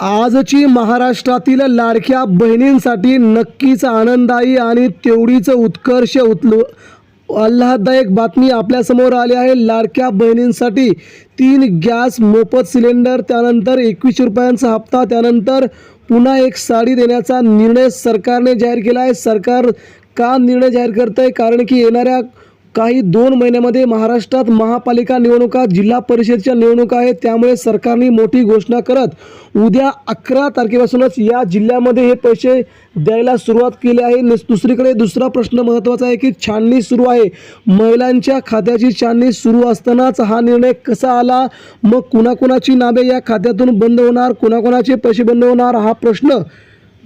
आजची महाराष्ट्रातील लाडक्या बहिणींसाठी नक्कीच आनंददायी आणि तेवढीच उत्कर्ष उतल आल्हाददायक बातमी आपल्यासमोर आली आहे. लाडक्या बहिणींसाठी तीन गॅस मोफत सिलेंडर त्यानंतर एकवीसशे रुपयांचा हप्ता त्यानंतर पुन्हा एक साडी देण्याचा निर्णय सरकारने जाहीर केला आहे. सरकार का निर्णय जाहीर करत आहे कारण की येणाऱ्या काही दोन महिन्यामध्ये महाराष्ट्रात महापालिका निवडणुका जिल्हा परिषदच्या निवडणुका आहेत. त्यामुळे सरकारने मोठी घोषणा करत उद्या अकरा तारखेपासूनच या जिल्ह्यामध्ये हे पैसे द्यायला सुरुवात केली आहे. दुसरीकडे दुसरा प्रश्न महत्त्वाचा आहे की छाननी सुरू आहे. महिलांच्या खात्याची छाननी सुरू असतानाच हा निर्णय कसा आला? मग कुणाकुणाची नावे या खात्यातून बंद होणार? कुणाकुणाचे पैसे बंद होणार? हा प्रश्न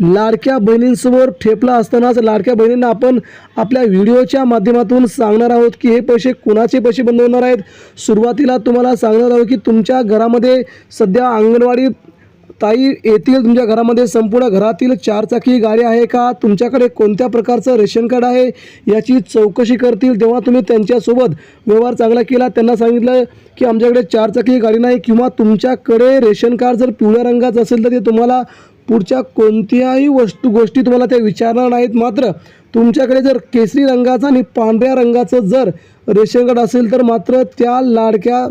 लाडक्या बहिणींसमोर ठेपला असतानाच लाडक्या बहिणींना आपण आपल्या व्हिडिओच्या माध्यमातून सांगणार आहोत की हे पैसे कुणाचे पैसे बंद होणार आहेत? सुरुवातीला तुम्हाला सांगणार आहोत की तुमच्या घरामध्ये सध्या अंगणवाडी ताई येतील तुमच्या घरामध्ये संपूर्ण घरातील चारचाकी गाडी आहे का? तुमच्याकडे कोणत्या प्रकारचं रेशन कार्ड आहे? याची चौकशी करतील. तेव्हा तुम्ही त्यांच्यासोबत व्यवहार चांगला केला. त्यांना सांगितलं की आमच्याकडे चारचाकी गाडी नाही किंवा तुमच्याकडे रेशन कार्ड जर पिवळ्या रंगाचं असेल तर ते तुम्हाला पुढच्या कोणत्याही वस्तू गोष्टी तुम्हाला त्या विचारणार नाहीत. मात्र तुमच्याकडे जर केसरी रंगाचं आणि पांढऱ्या रंगाचं जर रेशन कार्ड असेल तर मात्र त्या लाडक्या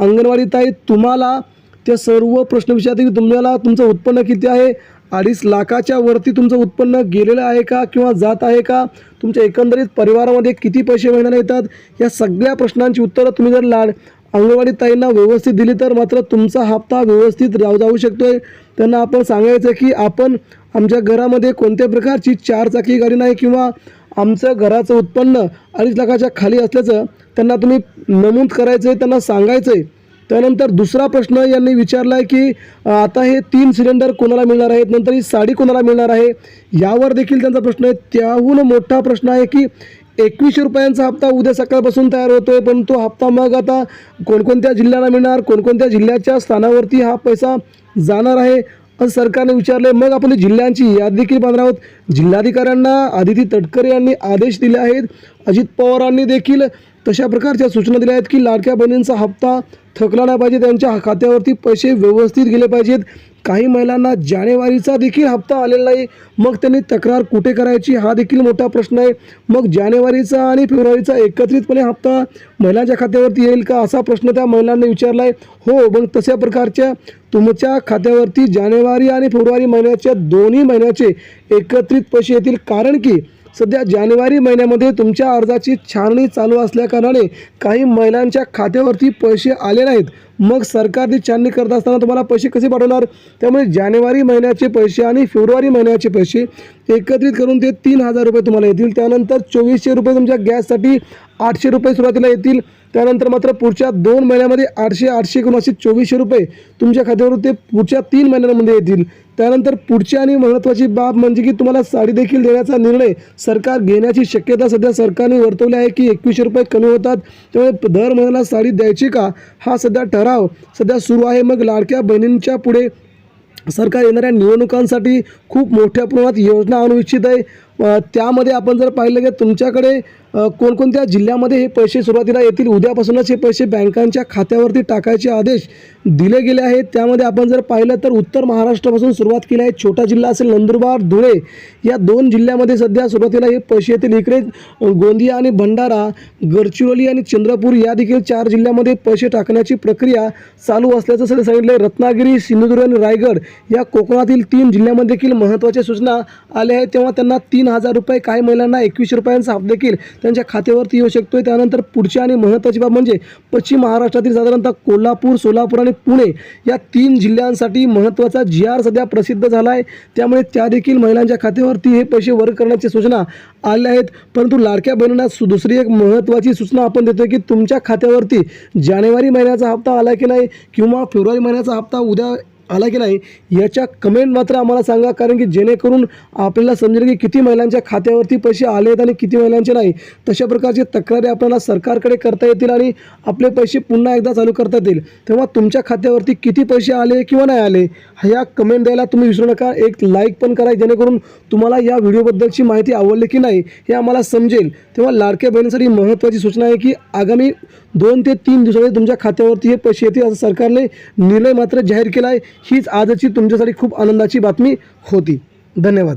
अंगणवाडी ताई तुम्हाला त्या सर्व प्रश्न विचारतील की तुम्हाला तुमचं उत्पन्न किती आहे? अडीच लाखाच्या वरती तुमचं उत्पन्न गेलेलं आहे का किंवा जात आहे का? तुमच्या एकंदरीत परिवारामध्ये किती पैसे महिन्याला येतात? या सगळ्या प्रश्नांची उत्तरं तुम्ही जर लाड अंगणवाडी ताईंना व्यवस्थित दिली तर मात्र तुमचा हप्ता व्यवस्थित राव जाऊ शकतो आहे त्यांना आपण सांगायचं की आपण आमच्या घरामध्ये कोणत्या प्रकारची चारचाकी गाडी नाही किंवा आमचं घराचं उत्पन्न अडीच लाखाच्या खाली असल्याचं त्यांना तुम्ही नमूद करायचं आहे त्यांना सांगायचं आहे त्यानंतर दुसरा प्रश्न यांनी विचारला आहे की आता हे तीन सिलेंडर कोणाला मिळणार आहेत? नंतर ही साडी कोणाला मिळणार आहे? यावर देखील त्यांचा प्रश्न आहे. त्याहून मोठा प्रश्न आहे की एकवीसशे रुपयांचा हप्ता उद्या सकाळपासून तयार होतोय पण तो हप्ता मग आता कोणकोणत्या जिल्ह्याला मिळणार कोणकोणत्या जिल्ह्याच्या स्थानावरती हा पैसा जाणार आहे असं सरकारने विचारले मग आपण जिल्ह्यांची यादी देखील पाहणार आहोत. जिल्हाधिकाऱ्यांना आदिती तटकरे यांनी आदेश दिले आहेत. अजित पवारांनी देखील तशा प्रकारच्या सूचना दिल्या आहेत की लाडक्या बहिणींचा हप्ता थकला नाही पाहिजे त्यांच्या खात्यावरती पैसे व्यवस्थित गेले पाहिजेत. काही महिलांना जानेवारीचा देखील हप्ता आलेला नाही. मग त्यांनी तक्रार कुठे करायची? हा देखील मोठा प्रश्न आहे. मग जानेवारीचा आणि फेब्रुवारीचा एकत्रितपणे हप्ता महिलांच्या खात्यावरती येईल का? असा प्रश्न त्या महिलांनी विचारला आहे हो मग तशा प्रकारच्या तुमच्या खात्यावरती जानेवारी आणि फेब्रुवारी महिन्याच्या दोन्ही महिन्याचे एकत्रित पैसे येतील. कारण की सध्या जानेवारी महिन्यामध्ये तुमच्या अर्जाची छाननी चालू असल्याकारणाने काही महिलांच्या खात्यावरती पैसे आले नाहीत. मग सरकारने छाननी करत असताना तुम्हाला पैसे कसे पाठवणार? त्यामुळे जानेवारी महिन्याचे पैसे आणि फेब्रुवारी महिन्याचे पैसे एकत्रित करून ते तीन हजार रुपये तुम्हाला येतील. त्यानंतर चोवीसशे रुपये तुमच्या गॅससाठी आठशे रुपये सुरुवातीला येतील. त्यानंतर मात्र पुढच्या दोन महिन्यामध्ये आठशे आठशे करून असे चोवीसशे रुपये तुमच्या खात्यावर ते पुढच्या तीन महिन्यांमध्ये येतील. त्यानंतर पुढची आणि महत्त्वाची बाब म्हणजे की तुम्हाला साडी देखील देण्याचा निर्णय सरकार घेण्याची शक्यता सध्या सरकारने वर्तवली आहे की एकवीसशे रुपये कमी होतात. त्यामुळे दर महिन्याला साडी द्यायची का? हा सध्या ठराव सध्या सुरू आहे. मग लाडक्या बहिणींच्या पुढे सरकार येणाऱ्या निवडणुकांसाठी खूप मोठ्या प्रमाणात योजना आणू इच्छित आहे. त्यामध्ये आपण जर पाहिलं की तुमच्याकडे कोणकोणत्या जिल्ह्यामध्ये हे पैसे सुरुवातीला येतील उद्यापासूनच हे पैसे बँकांच्या खात्यावरती टाकायचे आदेश दिले गेले आहेत. त्यामध्ये आपण जर पाहिलं तर उत्तर महाराष्ट्रापासून सुरुवात केली आहे. छोटा जिल्हा असेल नंदुरबार धुळे या दोन जिल्ह्यामध्ये सध्या सुरुवातीला हे पैसे येतील. इकडे गोंदिया आणि भंडारा गडचिरोली आणि चंद्रपूर या देखील चार जिल्ह्यामध्ये पैसे टाकण्याची प्रक्रिया चालू असल्याचं सध्या सांगितलं रत्नागिरी सिंधुदुर्ग आणि रायगड या कोकणातील तीन जिल्ह्यामध्ये देखील महत्त्वाच्या सूचना आल्या आहेत. तेव्हा त्यांना तीन हजार रुपये काही महिलांना एकवीसशे रुपयांचा हप्ता देखील त्यांच्या खात्यावरती येऊ शकतो त्यानंतर पुढची आणि महत्त्वाची बाब म्हणजे पश्चिम महाराष्ट्रातील साधारणतः कोल्हापूर सोलापूर आणि पुणे या तीन जिल्ह्यांसाठी महत्त्वाचा जी आर सध्या प्रसिद्ध झाला आहे त्यामुळे त्या देखील महिलांच्या खात्यावरती हे पैसे वर्ग करण्याच्या सूचना आल्या आहेत. परंतु लाडक्या बहिणींना दुसरी एक महत्त्वाची सूचना आपण देतोय की तुमच्या खात्यावरती जानेवारी महिन्याचा हप्ता आला की नाही? किंवा फेब्रुवारी महिन्याचा हप्ता उद्या आला की नाही याच्या कमेंट मात्र आम्हाला सांगा. कारण की जेणेकरून आपल्याला समजेल की किती महिलांच्या खात्यावरती पैसे आले आहेत आणि किती महिलांचे नाही. तशा प्रकारची तक्रारी आपल्याला सरकारकडे करता येतील आणि आपले पैसे पुन्हा एकदा चालू करता येतील. तेव्हा तुमच्या खात्यावरती किती पैसे आले किंवा नाही आले ह्या कमेंट द्यायला तुम्ही विसरू नका. एक लाईक पण करा जेणेकरून तुम्हाला या व्हिडिओबद्दलची माहिती आवडली की नाही हे आम्हाला समजेल. तेव्हा लाडक्या बहिणीसाठी महत्त्वाची सूचना आहे की आगामी दोन ते तीन दिवसामध्ये तुमच्या खात्यावरती हे पैसे येतील असं सरकारने निर्णय मात्र जाहीर केला आहे हीच आजची तुमच्यासाठी खूप आनंदाची बातमी होती. धन्यवाद.